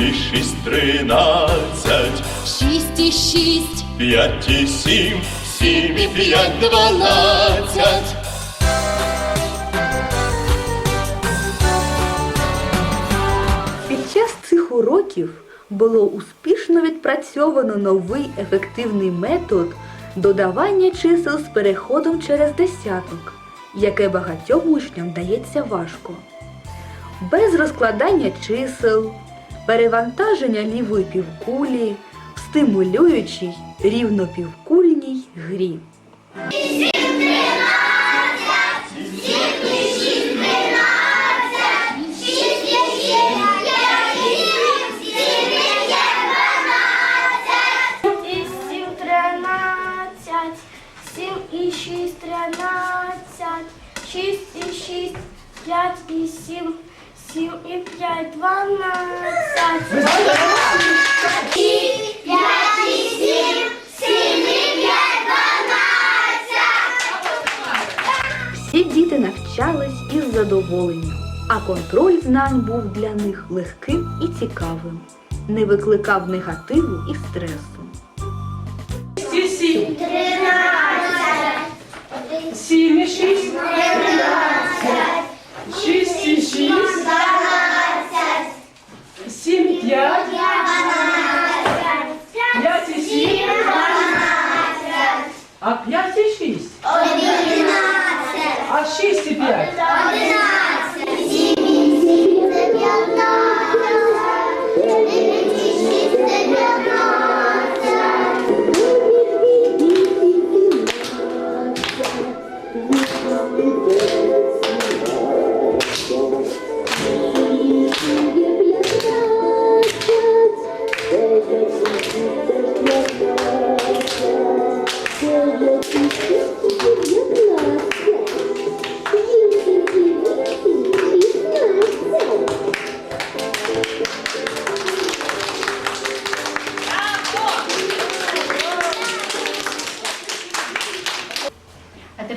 і шість тринадцять, Шість і шість, п'ять і сім, сім і п'ять дванадцять. Під час цих уроків було успішно відпрацьовано новий ефективний метод додавання чисел з переходом через десяток, яке багатьом учням дається важко. Без розкладання чисел, перевантаження лівої півкулі в стимулюючій рівнопівкульній грі. і сім тринадцять, сім і шість тринадцять, шість і п'ять і сім, сім і п'ять дванадцять. Всі діти навчались із задоволенням, а контроль знань був для них легким і цікавим, не викликав негативу і стресу. Сім, сім. Сім і шість. І шість. Сім і п'ять. П'ять і сім. А п'ять і шість. А 6 і п'ять. А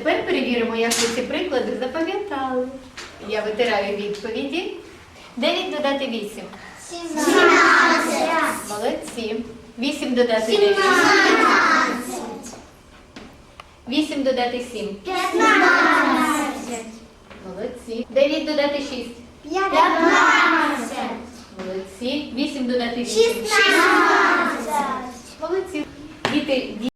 тепер перевіримо, як ви ці приклади запам'ятали. Я витираю відповіді. 9 додати 8. Молодці. 8 додати 9. 8 додати 7. Молодці. 9 додати 6. Молодці. 8 додати 8. Молодці. Діти,